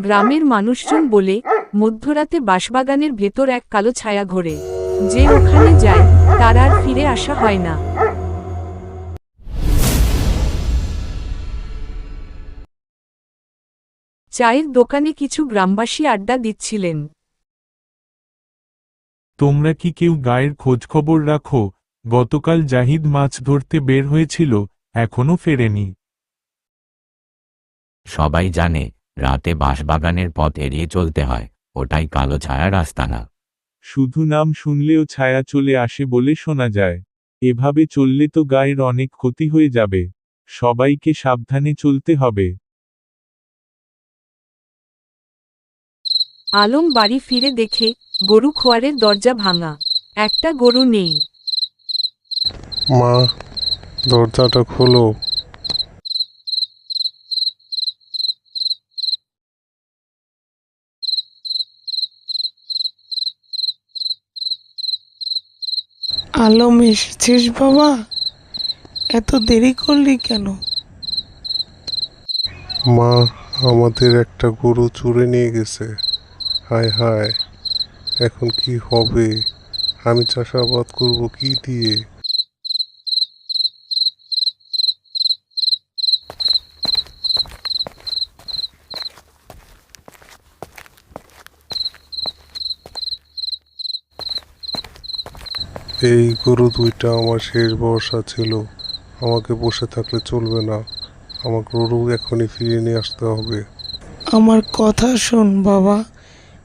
গ্রামের মানুষজন বলে, মধ্যরাতে বাঁশবাগানের ভেতর এক কালো ছায়া ঘোরে। যে ওখানে যায়, তার আর ফিরে আসা হয় না। চায়ের দোকানে কিছু গ্রামবাসী আড্ডা দিচ্ছিলেন। তোমরা কি কেউ গায়ের খোঁজখবর রাখো? গতকাল জাহিদ মাছ ধরতে বের হয়েছিল, এখনও ফেরেনি। সবাই জানে রাতে বাঁশবাগানের পথ এড়িয়ে চলতে হয় ওটাই কালো ছায়া রাস্তা না শুধু নাম শুনলেও ছায়া চলে আসে বলে শোনা যায়। এভাবে চললে তো গায়ের অনেক ক্ষতি হয়ে যাবে। সবাইকে সাবধানে চলতে হবে। আলম বাড়ি ফিরে দেখে গরু খোয়ারের দরজা ভাঙা। একটা গরু নেই। মা দরজাটা খোলো। আলম এসেছিস বাবা? এত দেরি করলি কেন? মা, আমাদের একটা গরু চুরে নিয়ে গেছে। হায় হায়, এখন কি হবে? আমি চাষাবাদ করব কি দিয়ে? এই গরু দুইটা আমার শেষ ভরসা ছিল। আমাকে বসে থাকলে চলবে না। আমার গরু এখনই ফিরিয়ে নিয়ে আসতে হবে। আমার কথা শোন বাবা।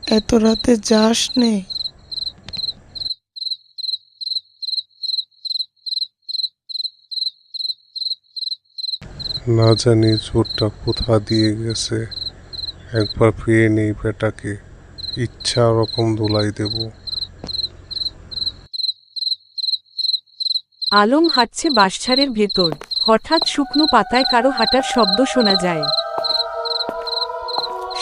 এত রাতে যাস নে। না জানি চোরটা কোথা দিয়ে গেছে। একবার পেয়ে নেই বেটাকে। ইচ্ছা রকম দোলাই দেব। আলম হাঁটছে বাঁশঝাড়ের ভেতর। হঠাৎ শুকনো পাতায় কারও হাঁটার শব্দ শোনা যায়।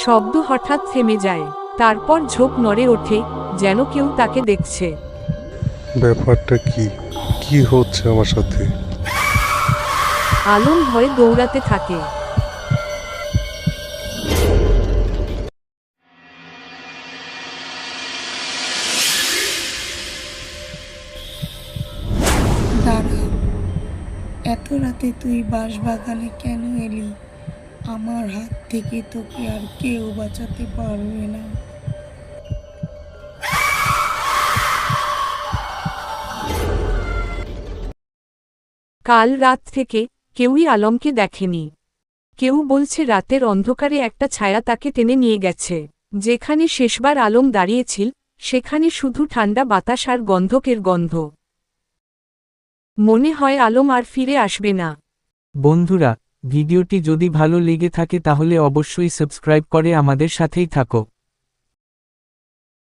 শব্দ হঠাৎ থেমে যায়। তারপর ঝোপ নড়ে ওঠে যেন কেউ তাকে দেখছে। ব্যাপারটা কি? কি হচ্ছে আমার সাথে? আলম ভয়ে দৌড়াতে থাকে। এত রাতে তুই বাঁশবাগানে কেন এলি? আমার হাত থেকে তোকে আর কেউ বাঁচাতে পারবে না। কাল রাত থেকে কেউই আলমকে দেখেনি। কেউ বলছে রাতের অন্ধকারে একটা ছায়া তাকে টেনে নিয়ে গেছে। যেখানে শেষবার আলম দাঁড়িয়েছিল, সেখানে শুধু ঠান্ডা বাতাস আর গন্ধকের গন্ধ। মনে হয় আলম আর ফিরে আসবে না। বন্ধুরা, ভিডিওটি যদি ভালো লেগে থাকে তাহলে অবশ্যই সাবস্ক্রাইব করে আমাদের সাথেই থাকো।